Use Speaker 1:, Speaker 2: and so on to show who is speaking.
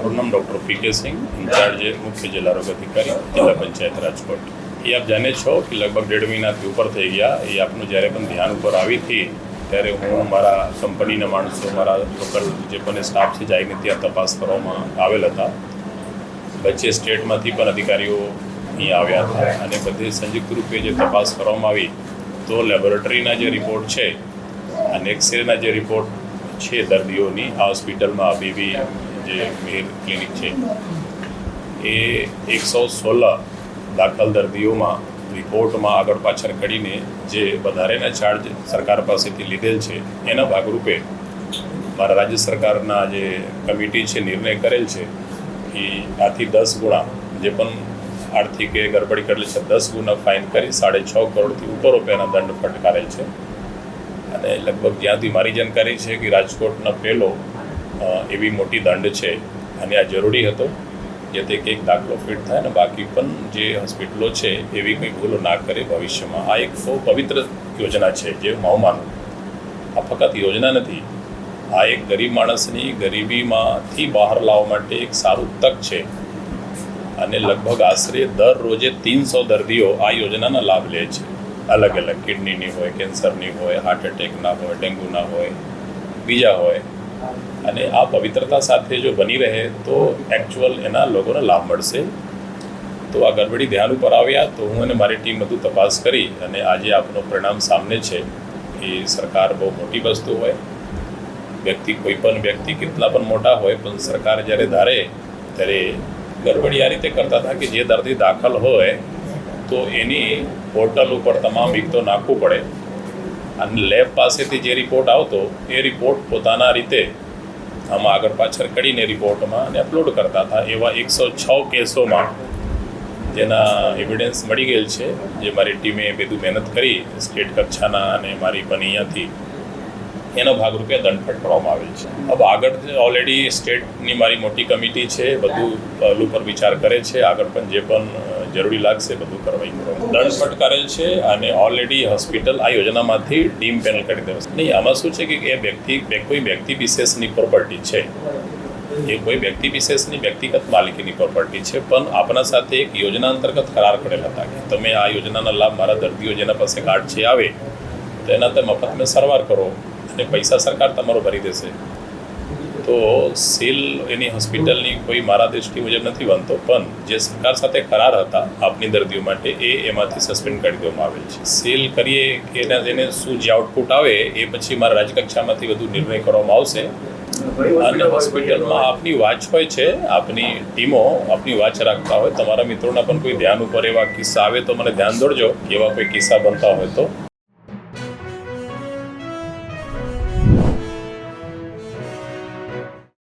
Speaker 1: મારું નામ ડૉક્ટર પી કે સિંહ, ઇન્ચાર્જ મુખ્ય જિલ્લા આરોગ્ય અધિકારી, જિલ્લા પંચાયત રાજકોટ. એ આપ જાણે છો કે લગભગ દેઢ મહિનાથી ઉપર થઈ ગયા. એ આપનું જ્યારે પણ ધ્યાન ઉપર આવી હતી, ત્યારે હું મારા કંપનીના માણસો મારા લોકલ જે પણ સ્ટાફ છે, જઈને ત્યાં તપાસ કરવામાં આવેલ હતા. વચ્ચે સ્ટેટમાંથી પણ અધિકારીઓ અહીં આવ્યા હતા અને બધી સંયુક્ત રૂપે જે તપાસ કરવામાં આવી, તો લેબોરેટરીના જે રિપોર્ટ છે અને એક્સરેના જે રિપોર્ટ છે દર્દીઓની, આ હોસ્પિટલમાં બેબી જે મેર ક્લિનિક છે, એ એકસો સોળ દાખલ દર્દીઓમાં રિપોર્ટમાં આગળ પાછળ કરીને જે વધારેના ચાર્જ સરકાર પાસેથી લીધેલ છે, એના ભાગરૂપે મારા રાજ્ય સરકારના જે કમિટી છે, નિર્ણય કરેલ છે, એ આથી દસ ગુણા, જે પણ આર્થિક એ ગડબડી કરેલી છે, દસ ગુણા ફાઇન કરી સાડે છ કરોડથી ઉપર રૂપિયાના દંડ ફટકારેલ છે. અને લગભગ જ્યાંથી મારી જાણકારી છે કે રાજકોટનો પહેલો એવી મોટી દંડ છે અને આ જરૂરી હતો જેથી કંઈક દાખલો ફિટ થાય ને બાકી પણ જે હોસ્પિટલો છે એવી કંઈ ભૂલો ના કરે ભવિષ્યમાં. આ એક બહુ પવિત્ર યોજના છે જે હું માનું. આ ફક્ત યોજના નથી, આ એક ગરીબ માણસની ગરીબીમાંથી બહાર લાવવા માટે એક સારું તક છે. અને લગભગ આશરે દર રોજે તીનસો દર્દીઓ આ યોજનાના લાભ લે છે. અલગ અલગ કિડનીની હોય, કેન્સરની હોય હાર્ટ એટેકના હોય, ડેન્ગ્યુના હોય, બીજા હોય. અને આ પવિત્રતા સાથે જો બની રહે તો એકચ્યુઅલ એના લોકોને લાભ મળશે. તો આ ગડબડી ધ્યાન ઉપર આવ્યા તો હું અને મારી ટીમ બધું તપાસ કરી અને આજે આપનું પરિણામ સામને છે એ સરકાર બહુ મોટી વસ્તુ હોય. વ્યક્તિ કોઈ પણ વ્યક્તિ કેટલા પણ મોટા હોય પણ સરકાર જ્યારે ધારે ત્યારે ગડબડી આ રીતે કરતા હતા કે જે દર્દી દાખલ હોય તો એની પોર્ટલ ઉપર તમામ વિગતો નાખવું પડે. અને લેબ પાસેથી જે રિપોર્ટ આવતો, એ રિપોર્ટ પોતાના રીતે આમાં આગળ પાછળ કરીને રિપોર્ટમાં અને અપલોડ કરતા હતા. એવા એકસો છ કેસોમાં જેના એવિડન્સ મળી ગયેલ છે, જે મારી ટીમે બધું મહેનત કરી, સ્ટેટ કક્ષાના અને મારી પણ અહીંયાથી એનો ભાગરૂપે દંડ ફટકારવામાં આવેલ છે. હવે આગળ ઓલરેડી સ્ટેટની મારી મોટી કમિટી છે, બધું પહેલું પર વિચાર કરે છે. આગળ પણ જે પણ જરૂરી લાગશે બધું કરવાઈ કરવા દંડ ફટકારેલ છે અને ઓલરેડી હોસ્પિટલ આ યોજનામાંથી ડીમ પેનલ કરી દેવાશે. નહીં, આમાં શું છે કે એ વ્યક્તિ કોઈ વ્યક્તિ વિશેષની પ્રોપર્ટી છે. એ કોઈ વ્યક્તિ વિશેષની વ્યક્તિગત માલિકીની પ્રોપર્ટી છે, પણ આપણા સાથે એક યોજના અંતર્ગત કરાર કરેલ હતા કે તમે આ યોજનાના લાભ મારા દર્દીઓ જેના પાસે કાર્ડ છે, આવે, તો એના તે મફત મેં સારવાર કરો અને પૈસા સરકાર તમારો ભરી દેશે. તો સીલ એની હોસ્પિટલની કોઈ મારા દૃષ્ટિ મુજબ નથી બનતો, પણ જે સરકાર સાથે કરાર હતા આપની દર્દીઓ માટે, એ એમાંથી સસ્પેન્ડ કરી દેવામાં આવેલ છે. સીલ કરીએ કે એના એને શું જે આઉટપુટ આવે, એ પછી મારા રાજ્યકક્ષામાંથી વધુ નિર્ણય કરવામાં આવશે. અને હોસ્પિટલમાં આપની વાચ હોય છે, આપની ટીમો આપની વાચ રાખતા હોય, તમારા મિત્રોના પણ કોઈ ધ્યાન ઉપર એવા કિસ્સા આવે તો મને ધ્યાન દોડજો એવા કોઈ કિસ્સા બનતા હોય તો.